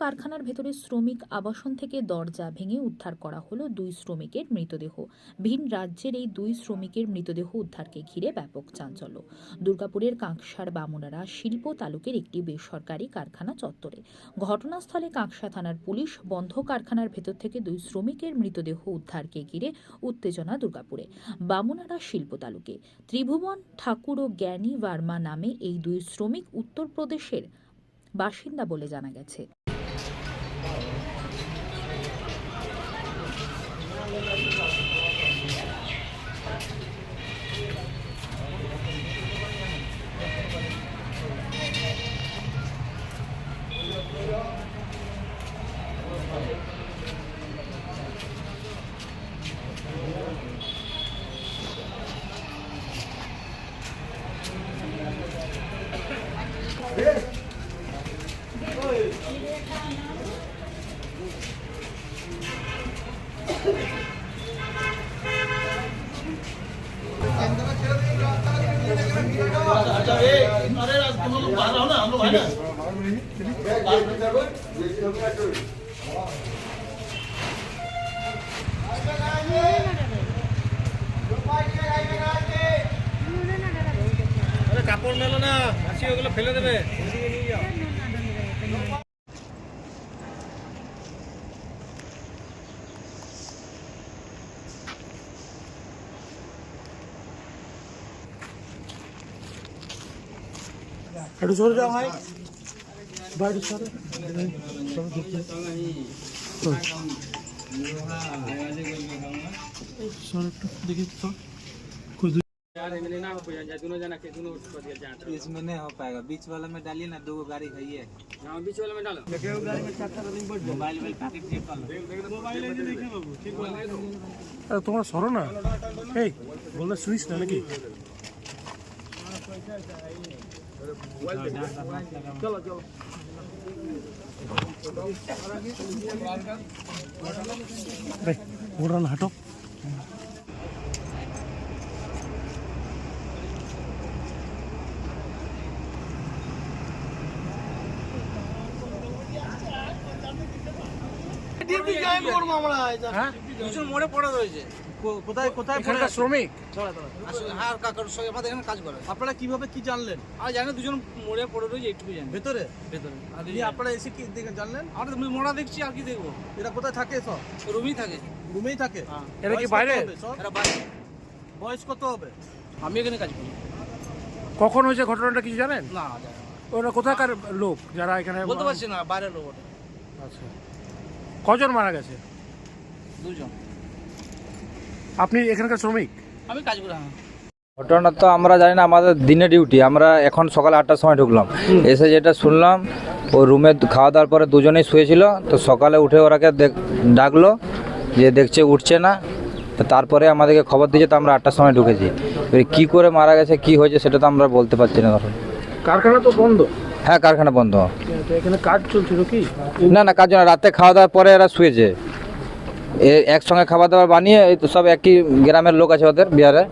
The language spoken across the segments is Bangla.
কারখানার ভেতরে শ্রমিক আবাসন থেকে দরজা ভেঙে উদ্ধার করা হলো দুই শ্রমিকের মৃতদেহ। ভিন রাজ্যের এই দুই শ্রমিকের মৃতদেহ উদ্ধারকে ঘিরে ব্যাপক চাঞ্চল্য। দুর্গাপুরের কাঁকসার বামুনারা শিল্প তালুকের একটি বেসরকারি কারখানা চত্বরে। ঘটনাস্থলে কাঁকসা থানার পুলিশ বন্ধ কারখানার ভেতর থেকে দুই শ্রমিকের মৃতদেহ উদ্ধারকে ঘিরে উত্তেজনা দুর্গাপুরে। বামুনারা শিল্প তালুকে। ত্রিভুবন ঠাকুর ও জ্ঞানী ভার্মা নামে এই দুই শ্রমিক উত্তরপ্রদেশের বাসিন্দা বলে জানা গেছে। Thank you. কাপড় মেলো না আসি ওগুলো ফেলে দেবে। নিয়ে যাও একটু সরে যাও ভাই বাইরে সরে সরে একটু দেখি তো इसमें नहीं हो पाएगा बीच वाला में डालिए ना दो गो गाड़ी है ये मोबाइल वाइल पैकेट चेक कर लो আরে তোমরা সরো না এই বললে শুনিস না নাকি আরে ওরা হাঁটো হ্যাঁ? দুজন মোড়ে পড়ে রয়েছে। কোথায় কোথায় এখানকার শ্রমিক। আসলে হ্যাঁ কাকার সঙ্গে আমাদের এখানে কাজ করে। আপনারা কীভাবে কি জানলেন? আর জানি দুজন মোড়ে পড়ে রয়েছে এইটুকু জানি। ভেতরে? ভেতরে। আর আপনারা এসে কি দেখে জানলেন? আমরা তো মোড়া দেখছি আর কি দেখব? এরা কোথায় থাকে সব? রুমই থাকে। রুমেই থাকে? এরা কি বাইরে? এরা বাইরে। বয়স কত হবে? আমি এখানে কাজ করি। কখন হয়েছে ঘটনাটা কিছু জানেন? না। ওরা কোথাকার লোক যারা এখানে বলতে পারছি না বাইরের লোক ওটা। আচ্ছা। কজন মারা গেছে? দুজন। আপনি এখানকার শ্রমিক? আমি কাজ করি ঘটনা তো আমরা জানি না আমাদের দিনে ডিউটি আমরা এখন সকাল আটটার সময় ঢুকলাম। এসে যেটা শুনলাম ও রুমে খাওয়া দাওয়ার পরে দুজনেই শুয়েছিল তো সকালে উঠে ওরাকে ডাকলো যে দেখছে উঠছে না তো তারপরে আমাদেরকে খবর দিয়েছে তো আমরা আটটার সময় ঢুকেছি। এবার কী করে মারা গেছে কি হয়েছে সেটা তো আমরা বলতে পারছি না তখন। কারখানা তো বন্ধ? হ্যাঁ কারখানা বন্ধ। এখানে কাজ চলছিল কি? না না কাজ না রাতে খাওয়া দাওয়ার পরে এরা শুয়েছে। একসঙ্গে খাবার দাবার বানিয়ে এই তো সব একই গ্রামের লোক আছে ওদের বিহারে।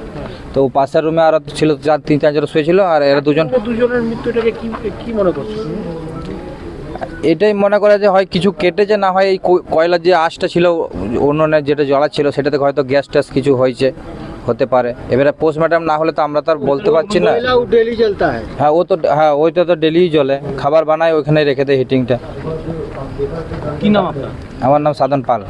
তো পাশের রুমে আর ছিল চার তিন চারজন শুয়েছিল আর এরা দুজন। দুজনের মৃত্যুটাকে কি কি মনে করছ? এটাই মনে করে যে হয় কিছু কেটেছে না হয় এই কয়- কয়লার যে আঁশটা ছিল উনুনে যেটা জ্বলা ছিল সেটাতে হয়তো গ্যাস ট্যাস কিছু হয়েছে হতে পারে। এবারে পোস্টমর্টম না হলে তো আমরা তো আর বলতে পারছি না। है হ্যাঁ। ও তো হ্যাঁ ওইটা তো ডেলিই জ্বলে। খাবার বানায় ওইখানে রেখে দেয় হিটিংটা কি নাম আপনার? আমার নাম সাধন পাল।